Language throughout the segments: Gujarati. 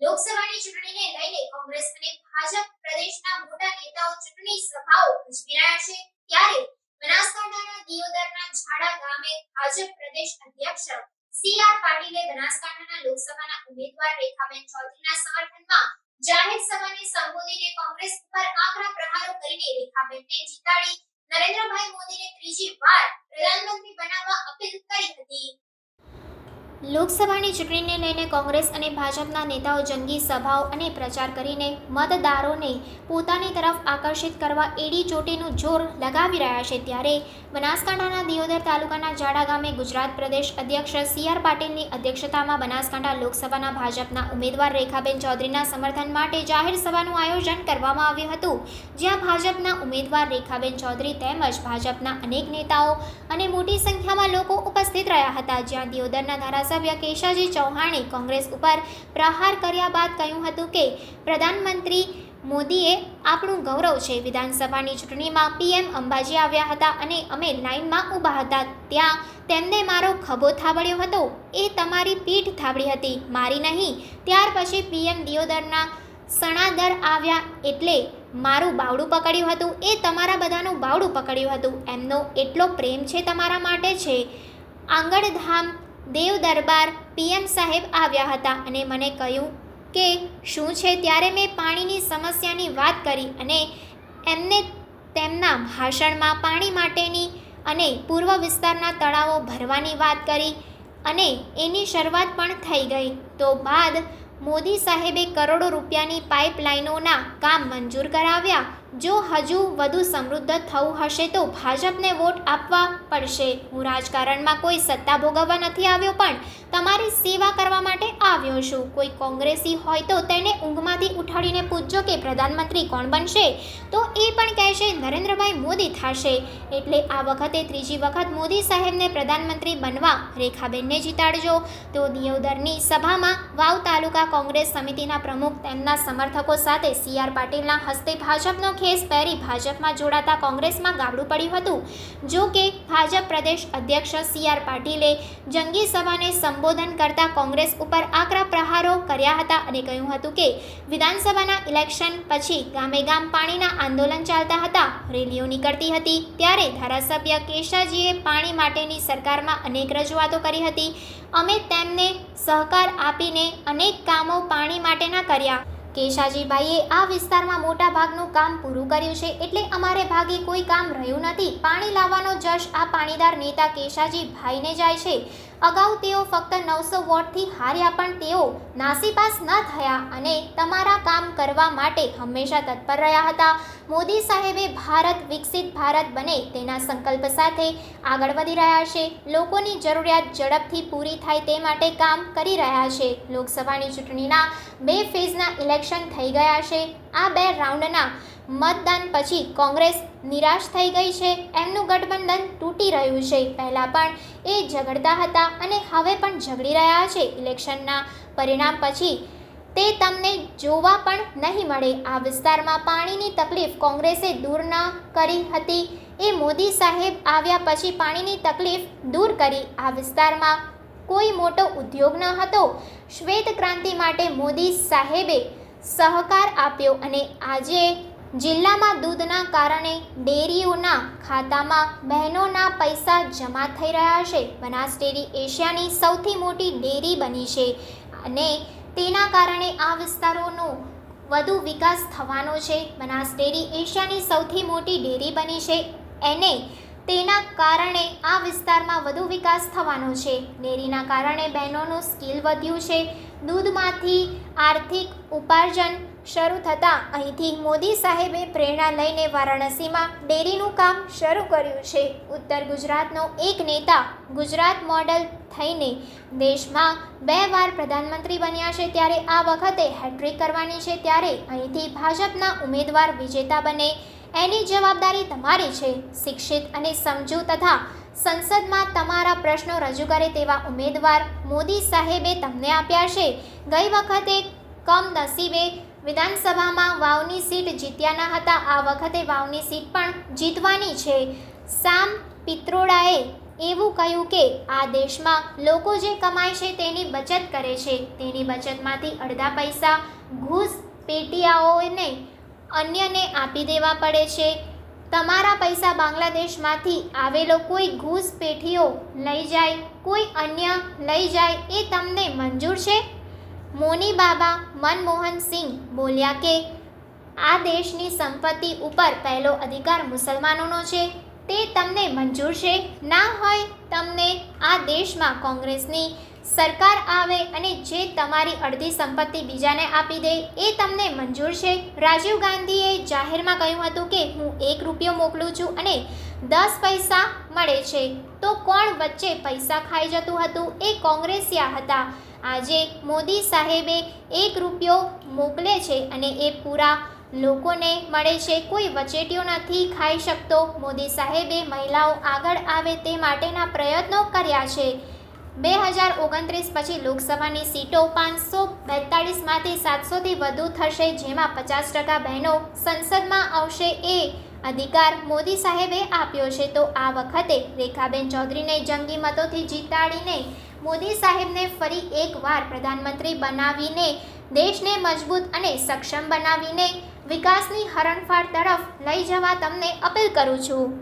લોકસભાની ચૂંટણીને લઈને કોંગ્રેસ અને ભાજપ પ્રદેશના મોટા નેતાઓ ચૂંટણી સભાઓ યોજી રહ્યા છે. ત્યારે બનાસકાંઠાના દિયોદરના ઝાડા ગામે ભાજપ પ્રદેશ અધ્યક્ષ સી આર પાટીલે બનાસકાંઠાના લોકસભાના ઉમેદવાર રેખાબેન ચૌધરીના સમર્થનમાં જાહેર સભાને સંબોધીને કોંગ્રેસ ઉપર આકરા પ્રહારો કરીને રેખાબેનને જીતાડી નરેન્દ્રભાઈ મોદીને ત્રીજી વાર પ્રધાનમંત્રી બનાવવા અપીલ કરી હતી. લોકસભાની ચૂંટણીને લઈને કોંગ્રેસ અને ભાજપના નેતાઓ જંગી સભાઓ અને પ્રચાર કરીને મતદારોને પોતાની તરફ આકર્ષિત કરવા એડી ચોટીનું જોર લગાવી રહ્યા છે ત્યારે બનાસકાંઠાના દિયોદર તાલુકાના જાડા ગામે ગુજરાત પ્રદેશ અધ્યક્ષ સી આર પાટીલની અધ્યક્ષતામાં બનાસકાંઠા લોકસભાના ભાજપના ઉમેદવાર રેખાબેન ચૌધરીના સમર્થન માટે જાહેર સભાનું આયોજન કરવામાં આવ્યું હતું, જ્યાં ભાજપના ઉમેદવાર રેખાબેન ચૌધરી તેમજ ભાજપના અનેક નેતાઓ અને મોટી સંખ્યામાં લોકો ઉપસ્થિત રહ્યા હતા. જ્યાં દિયોદરના ધારાસભ્ય કેશાજી ચૌહાણે કોંગ્રેસ ઉપર પ્રહાર કર્યા બાદ કહ્યું હતું કે પ્રધાનમંત્રી મોદીએ આપણું ગૌરવ છે. વિધાનસભાની ચૂંટણીમાં પીએમ અંબાજી આવ્યા હતા અને અમે લાઇનમાં ઊભા હતા. ત્યાં તેમને મારો ખભો થાબડ્યો હતો. એ તમારી પીઠ થાબડી હતી. મારી નહીં. ત્યાર પછી પીએમ દિયોદરના સણાદર આવ્યા એટલે મારું બાવડું પકડ્યું હતું. એ તમારા બધાનું બાવડું પકડ્યું હતું. એમનો એટલો પ્રેમ છે તમારા માટે છે. આંગણધામ દેવ દરબાર પીએમ સાહેબ આવ્યા હતા અને મને કહ્યું કે, શું છે? ત્યારે મેં પાણીની સમસ્યાની વાત કરી અને એમને તેમના ભાષણમાં પાણી માટેની અને પૂર્વ વિસ્તારના તળાવો ભરવાની વાત કરી અને એની શરૂઆત પણ થઈ ગઈ. તો બાદ મોદી સાહેબે કરોડો રૂપિયાની પાઇપલાઇનોના કામ મંજૂર કરાવ્યા. જો હજુ વધુ સમૃદ્ધ થવું હશે તો ભાજપને વોટ આપવા પડશે. હું રાજકારણમાં કોઈ સત્તા ભોગવવા નથી આવ્યો પણ તમારી સેવા કરવા માટે આવ્યો છું. કોઈ કોંગ્રેસી હોય તો તેને ઊંઘમાંથી ઉઠાડીને પૂછજો કે પ્રધાનમંત્રી કોણ બનશે. તો એ પણ કહેશે, નરેન્દ્રભાઈ મોદી થશે. એટલે આ વખતે ત્રીજી વખત મોદી સાહેબને પ્રધાનમંત્રી બનવા રેખાબેનને જીતાડજો. તો દિયોદરની સભામાં વાવ તાલુકા કોંગ્રેસ સમિતિના પ્રમુખ તેમના સમર્થકો સાથે સી આર પાટીલના હસ્તે ભાજપનો ખેસ પહેરી ભાજપમાં જોડાતા કોંગ્રેસમાં ગાબડું પડ્યું હતું. જો કે, ભાજપ પ્રદેશ અધ્યક્ષ સી આર પાટીલે જંગી સભાને સંબોધન કરતા કોંગ્રેસ ઉપર આકરા પ્રહારો કર્યા હતા અને કહ્યું હતું કે, વિધાનસભાના ઇલેક્શન પછી ગામે ગામ પાણીના આંદોલન ચાલતા હતા, રેલીઓ નીકળતી હતી. ત્યારે ધારાસભ્ય કેશાજીએ પાણી માટેની સરકારમાં અનેક રજૂઆતો કરી હતી. અમે તેમને સહકાર આપીને અનેક કામો પાણી માટેના કર્યા. કેશાજીભાઈએ આ વિસ્તારમાં મોટા ભાગનું કામ પૂરું કર્યું છે એટલે અમારે ભાગે કોઈ કામ રહ્યું નથી. પાણી લાવવાનો જશ આ પાણીદાર નેતા કેશાજીભાઈને જાય છે. અગાઉ તેઓ ફક્ત નવસો વોટથી હાર્યા પણ તેઓ નાસીપાસ ન થયા અને તમારા કામ કરવા માટે હંમેશા તત્પર રહ્યા હતા. મોદી સાહેબે ભારત વિકસિત ભારત બને તેના સંકલ્પ સાથે આગળ વધી રહ્યા છે. લોકોની જરૂરિયાત ઝડપથી પૂરી થાય તે માટે કામ કરી રહ્યા છે. લોકસભાની ચૂંટણીના બે ફેઝના ઇલેક્શન થઈ ગયા છે. આ બે રાઉન્ડના મતદાન પછી કોંગ્રેસ નિરાશ થઈ ગઈ છે. એમનું ગઠબંધન તૂટી રહ્યું છે. પહેલાં પણ એ ઝઘડતા હતા અને હવે પણ ઝઘડી રહ્યા છે ઇલેક્શનના પરિણામ પછી. તે તમને જોવા પણ નહીં મળે. આ વિસ્તારમાં પાણીની તકલીફ કોંગ્રેસે દૂર ન કરી હતી. એ મોદી સાહેબ આવ્યા પછી પાણીની તકલીફ દૂર કરી. આ વિસ્તારમાં કોઈ મોટો ઉદ્યોગ ન હતો. શ્વેત ક્રાંતિ માટે મોદી સાહેબે સહકાર આપ્યો અને આજે જિલ્લામાં દૂધના કારણે ડેરીઓના ખાતામાં બહેનોના પૈસા જમા થઈ રહ્યા છે. બનાસ ડેરી એશિયાની સૌથી મોટી ડેરી બની છે અને તેના કારણે આ વિસ્તારોનો વધુ વિકાસ થવાનો છે. બનાસ ડેરી એશિયાની સૌથી મોટી ડેરી બની છે એને તેના કારણે આ વિસ્તારમાં વધુ વિકાસ થવાનો છે. ડેરીના કારણે બહેનોનું સ્કિલ વધ્યું છે. દૂધમાંથી આર્થિક ઉપાર્જન શરૂ થતાં અહીંથી મોદી સાહેબે પ્રેરણા લઈને વારાણસીમાં ડેરીનું કામ શરૂ કર્યું છે. ઉત્તર ગુજરાતનો એક નેતા ગુજરાત મોડલ થઈને દેશમાં બે વાર પ્રધાનમંત્રી બન્યા છે ત્યારે આ વખતે હેટ્રિક કરવાની છે ત્યારે અહીંથી ભાજપના ઉમેદવાર વિજેતા બને. એની જવાબદારી તમારી છે. શિક્ષિત અને સમજુ તથા સંસદમાં તમારા પ્રશ્નો રજૂ કરે તેવા ઉમેદવાર મોદી સાહેબે તમને આપ્યા છે. ગઈ વખતે કમનસીબે વિધાનસભામાં વાવની સીટ જીત્યાના હતા. આ વખતે વાવની સીટ પણ જીતવાની છે. સામ પિત્રોડાએ એવું કહ્યું કે, આ દેશમાં લોકો જે કમાય છે તેની બચત કરે છે. તેની બચતમાંથી અડધા પૈસા ઘૂસ પેટીયાઓને અન્યને આપી દેવા પડે છે. તમારા પૈસા બાંગ્લાદેશમાંથી આવેલો કોઈ ઘૂસ પેઠીઓ લઈ જાય, કોઈ અન્ય લઈ જાય, એ તમને મંજૂર છે? મોની બાબા મનમોહન સિંહ બોલ્યા કે, આ દેશની સંપત્તિ ઉપર પહેલો અધિકાર મુસલમાનોનો છે. તે તમને મંજૂર છે. ના હોય તમને આ દેશમાં કોંગ્રેસની સરકાર આવે અને જે તમારી અડધી સંપત્તિ બીજાને આપી દે, એ તમને મંજૂર છે. રાજીવ ગાંધીએ જાહેરમાં કહ્યું હતું કે, હું એક રૂપિયો મોકલું છું અને દસ પૈસા મળે છે. તો કોણ વચ્ચે પૈસા ખાઈ જતું હતું એ કોંગ્રેસિયા હતા. આજે મોદી સાહેબે એક રૂપિયો મોકલે છે અને એ પૂરા લોકોને મળે છે. કોઈ વચેટીઓ નથી ખાઈ શકતો. મોદી સાહેબે મહિલાઓ આગળ આવે તે માટેના પ્રયત્નો કર્યા છે. બે હજાર ઓગણત્રીસ પછી લોકસભાની સીટો પાંચસો બેતાળીસમાંથી સાતસોથી વધુ થશે, જેમાં પચાસ ટકા બહેનો સંસદમાં આવશે એ અધિકાર મોદી સાહેબે આપ્યો છે તો આ વખતે રેખાબેન ચૌધરીને જંગી મતોથી જીતાડીને મોદી સાહેબને ફરી એકવાર પ્રધાનમંત્રી બનાવીને દેશને મજબૂત અને સક્ષમ બનાવીને વિકાસની હરણફાળ તરફ લઈ જવા તમને અપીલ કરું છું.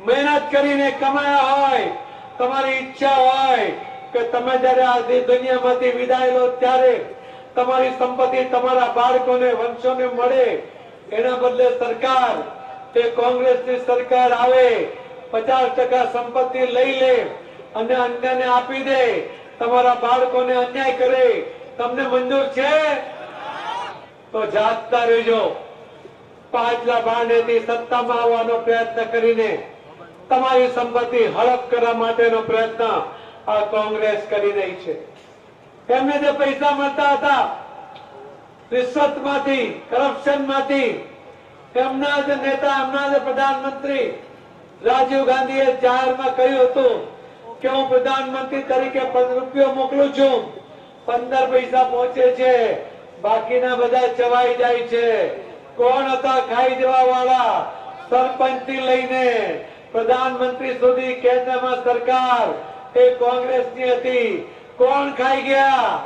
મહેનત કરીને કમાયા હોય, તમારી ઈચ્છા હોય કે તમે જ્યારે આ દુનિયામાંથી વિદાય લો ત્યારે તમારી સંપત્તિ તમારા બાળકોને, વંશોને મળે એના બદલે સરકાર તે કોંગ્રેસની સરકાર આવે, પચાસ ટકા સંપત્તિ લઈ લે અને અન્યને આપી દે. તમારા બાળકોને અન્યાય કરે. તમને મંજૂર છે? તો જાગતા રહેજો. પાછલા ભાંડેથી સત્તામાં આવવાનો પ્રયત્ન કરીને તમારી સંપત્તિ હડપ કરવા માટેનો પ્રયત્ન આ કોંગ્રેસ કરી રહી છે. એમને જે પૈસા મળતા હતા રિશ્વતમાંથી કરપ્શનમાંથી એમના જ નેતા, એમના જ પ્રધાનમંત્રી રાજીવ ગાંધીએ જાહેરમાં કહ્યું હતું કે હું પ્રધાનમંત્રી તરીકે રૂપિયો મોકલું છું. પંદર પૈસા પહોંચે છે. બાકીના બધા ચવાઈ જાય છે. કોણ હતા ખાઈ જવા વાળા સરપંચથી લઈને પ્રધાનમંત્રી સુધી કેન્દ્રમાં સરકાર. એ કોંગ્રેસની હતી. કોણ ખાઈ ગયા?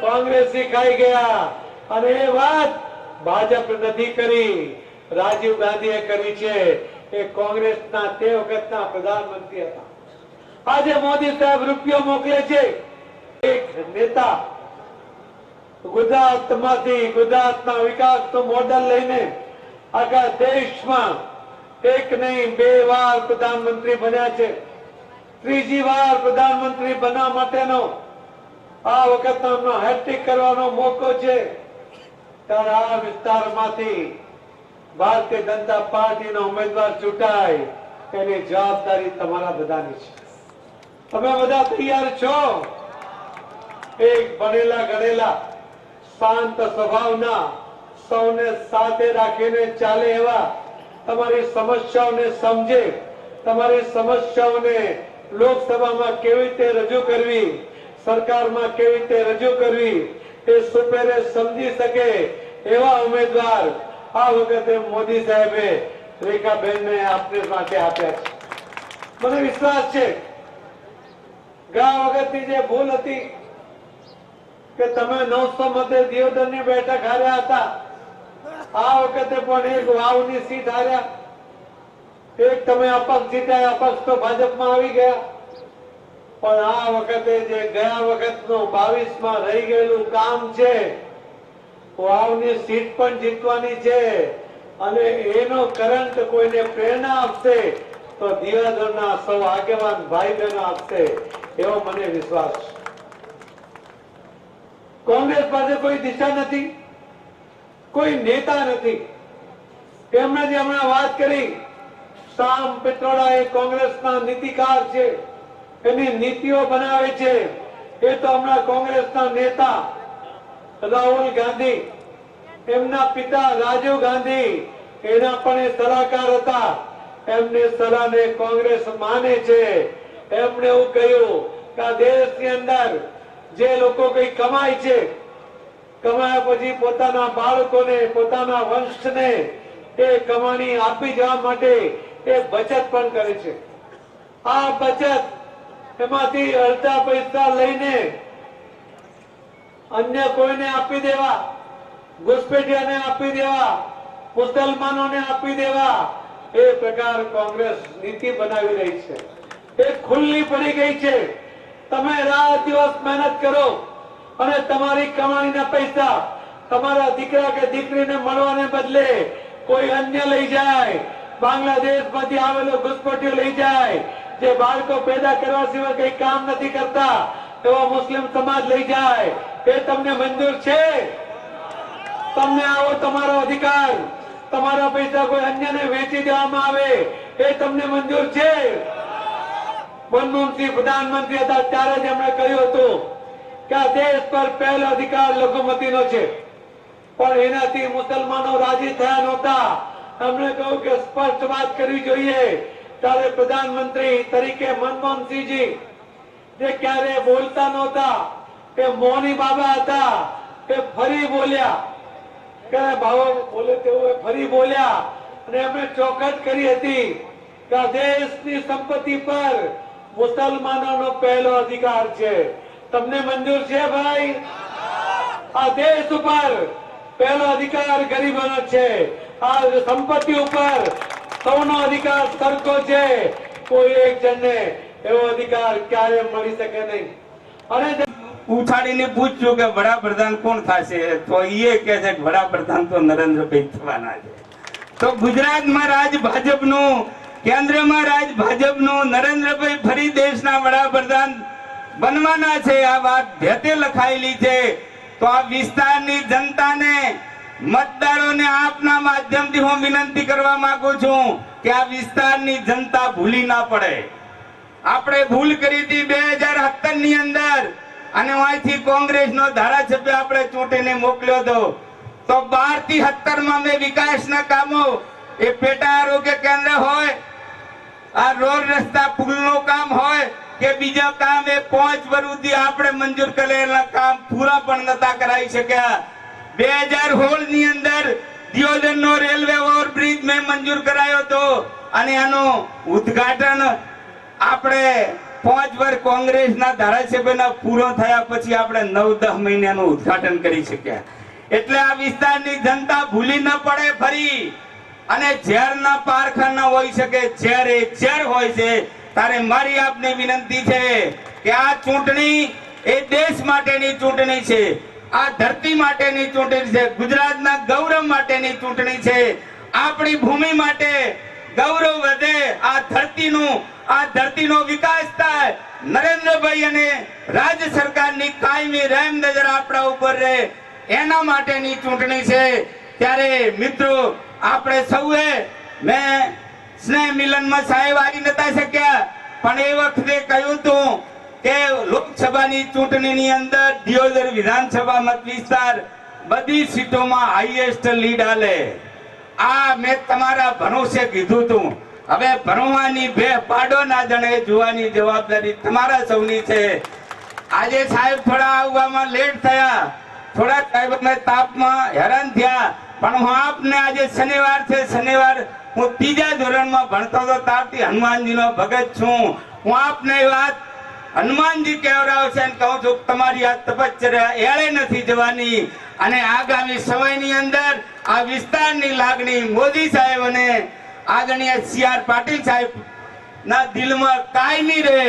કોંગ્રેસી ખાઈ ગયા. અને એ વાત ભાજપ નથી કરી. રાજીવ ગાંધીએ કરી છે એ કોંગ્રેસના તે વખતના પ્રધાનમંત્રી હતા. આજે મોદી સાહેબ રૂપિયો મોકલે છે. એક નેતા ગુજરાતમાંથી, ગુજરાતના વિકાસનું મોડલ લઈને આખા દેશમાં એક નહીં, બે વાર પ્રધાનમંત્રી બન્યા છે. ત્રીજી વાર પ્રધાનમંત્રી બનવા માટેનો આ વખત અમને હેટ્રિક કરવાનો મોકો છે. ત્યારે આ વિસ્તારમાંથી ભારતીય જનતા પાર્ટીનો ઉમેદવાર ચૂંટાય. એની જવાબદારી તમારા બધાની છે. તમે બધા તૈયાર છો? એક ભણેલા ગણેલા શાંત સ્વભાવના સૌને સાથે રાખીને ચાલે એવા તમારી સમસ્યાઓને સમજે. તમારી સમસ્યાઓને લોકસભામાં કેવી રીતે રજૂ કરવી? સરકારમાં કેવી રીતે રજૂ કરવી એ સુપેરે સમજી શકે એવા ઉમેદવાર આ વખતે મોદી સાહેબે રેખાબેનને આપને માટે આપ્યા છે. મને વિશ્વાસ છે ગયા વખતની જે ભૂલ હતી કે તમે નવસો મતે દિયોદરની બેઠક હાર્યા હતા, આ વખતે પણ એક વાવની સીટ હાર્યા. એક તમે અપક્ષ જીત્યા, અપક્ષ તો ભાજપમાં આવી ગયા. પણ આ વખતે જે ગયા વખતનું બાવીસમાં રહી ગયેલું કામ છે વાવની સીટ પણ જીતવાની છે અને એનો કરંટ કોઈને પ્રેરણા આપશે તો દિયોદરના સૌ આગેવાન ભાઈ બહેનો આપશે એવો મને વિશ્વાસ કોંગ્રેસ પાસે કોઈ દિશા નથી, કોઈ નેતા નથી. એમણે જે હમણાં વાત કરી શામ પિત્રોડા એ કોંગ્રેસના નીતિકાર છે. એની નીતિઓ બનાવે છે. એ તો હમણાં કોંગ્રેસના નેતા રાહુલ ગાંધી, એમના પિતા રાજીવ ગાંધી, એના પણ એ સલાહકાર હતા. એમને સલાહને કોંગ્રેસ માને છે. એમણે એવું કહ્યું કે આ દેશની અંદર જે લોકો કઈ કમાય છે, કમાયા પછી પોતાના બાળકોને, પોતાના વંશને એ કમાણી આપી જવા માટે એ બચત પણ કરે છે. આ બચત એમાંથી અડધા પૈસા લઈને અન્ય કોઈને આપી દેવા, ઘુસપેઠિયાને આપી દેવા, મુસલમાનોને આપી દેવા, એ પ્રકાર કોંગ્રેસ નીતિ બનાવી રહી છે. એ ખુલ્લી પડી ગઈ છે. તમે રાત દિવસ મહેનત કરો અને તમારી કમાણીના પૈસા તમારા દીકરા કે દીકરીને મળવાને બદલે કોઈ અન્ય લઈ જાય, બાંગ્લાદેશમાંથી આવેલો ઘુસપેઠીઓ લઈ જાય જે બાળકો પેદા કરવા સિવાય કઈ કામ નથી કરતા, એવો મુસ્લિમ સમાજ લઈ જાય. એ તમને મંજૂર છે? તમને આવો તમારો અધિકાર. તમારા પૈસા કોઈ અન્યને વેચી દેવામાં આવે. એ તમને મંજૂર છે? મનમોહનસિંહ પ્રધાનમંત્રી હતા, ત્યારે જ એમણે કહ્યું હતું કે આ દેશ પર પહેલો અધિકાર લઘુમતીનો છે. પણ એનાથી મુસલમાનો રાજી થયા નહોતા. એમણે કહ્યું કે સ્પષ્ટ વાત કરવી જોઈએ ત્યારે પ્રધાનમંત્રી તરીકે મનમોહનસિંહજી, જે ક્યારે બોલતા નહોતા, કે મોની બાબા હતા એ ફરી બોલ્યા. કે ભાવો બોલે તેવું ફરી બોલ્યા. અને એમણે ચોખટ કરી હતી કે દેશની સંપત્તિ પર મુસલમાનોનો પહેલો અધિકાર છે. તમને મંજૂર છે ભાઈ? આ દેશ ઉપર પહેલો અધિકાર ગરીબોનો છે. આ સંપત્તિ ઉપર સૌનો અધિકાર સરખો છે. કોઈ એક જણને એવો અધિકાર ક્યારે મળી શકે નહીં. અને ઉછાડીને પૂછ્યું કે વડાપ્રધાન કોણ થશે, તો એ કે છે કે વડાપ્રધાન તો નરેન્દ્રભાઈ થવાના છે. તો ગુજરાતમાં રાજ ભાજપનું, કેન્દ્રમાં રાજ ભાજપનું નરેન્દ્રભાઈ ફરી દેશના વડાપ્રધાન બનવાના છે. આ વાત ભેતે લખાયેલી છે. તો આ વિસ્તારની જનતાને મતદારોને આપના માધ્યમથી હું વિનંતી કરવા માંગુ છું કે આ વિસ્તારની જનતા ભૂલી ના પડે. આપણે ભૂલ કરી હતી બે હજાર સત્તરની અંદર અને અહીંથી કોંગ્રેસ નો ધારાસભ્ય આપણે ચૂંટીને મોકલ્યો હતો. તો બારથી સત્તરમાં મેં વિકાસના કામો એ પેટા આરોગ્ય કેન્દ્ર હોય, આ રોડ રસ્તા પુલનું કામ હોય કે બીજા કામ એ પાંચ વર્ષ સુધી આપણે મંજૂર કરેલા કામ પૂરા પણ નતા કરાવી શક્યા. બે હજાર સોળની અંદર દિયોદર નો રેલવે ઓવરબ્રિજ મેં મંજૂર કરાયો હતો અને એનું ઉદ્ઘાટન આપણે પાંચ વર્ષ કોંગ્રેસના ધારાસભ્યના પૂરો થયા પછી આપણે નવ દસ મહિનાનું ઉદ્ઘાટન કરી શક્યા. એટલે આ વિસ્તારની જનતા ભૂલી ન પડે ફરી. અને ઝેરના પારખાના હોઈ શકે, ઝેર એ ઝેર હોય છે. તારે મારી આપને વિનંતી છે કે આ ચૂંટણી એ દેશ માટેની ચૂંટણી છે. આ ધરતી માટેની ચૂંટણી છે, ગુજરાતના ગૌરવ માટેની ચૂંટણી છે. આપણી ભૂમિ માટે ગૌરવ વધે, આ ધરતીનું, આ ધરતીનો વિકાસ થાય. નરેન્દ્રભાઈ અને રાજ્ય સરકારની કાયમી રહેમ નજર આપણા ઉપર રહે. એના માટેની ચૂંટણી છે. ત્યારે મિત્રો, આપણે સૌએ મેં સ્નેહ મિલનમાં સાહેબ આવી નતા શક્યા, પણ એ વખતે કહ્યું હતું કે લોકસભાની ચૂંટણીની અંદર દિયોદર વિધાનસભા મત વિસ્તાર બધી સીટોમાં હાઈએસ્ટ લીડ આલે. આ મેં તમારા ભરોસે કીધું તું. હવે ભણવાની બે પાડો ના જણે જોવાની જવાબદારી તમારા સૌની છે. આજે સાહેબ થોડા આવવામાં લેટ થયા. થોડા સાહેબને તાપમાં હેરાન થયા. પણ હું આપને આજે શનિવાર છે, શનિવાર હું ત્રીજા ધોરણમાં ભણતો હતો તાપથી હનુમાનજીનો ભગત છું. હું આપને વાત હનુમાનજી કેવડાવશે અને કહું છું તમારી આ તપશ્ચર્યા એળે નથી જવાની. અને આગામી સમયની અંદર આ વિસ્તારની લાગણી મોદી સાહેબ અને આદરણીય સી આર પાટીલ સાહેબ ના દિલમાં કાયમી રહે.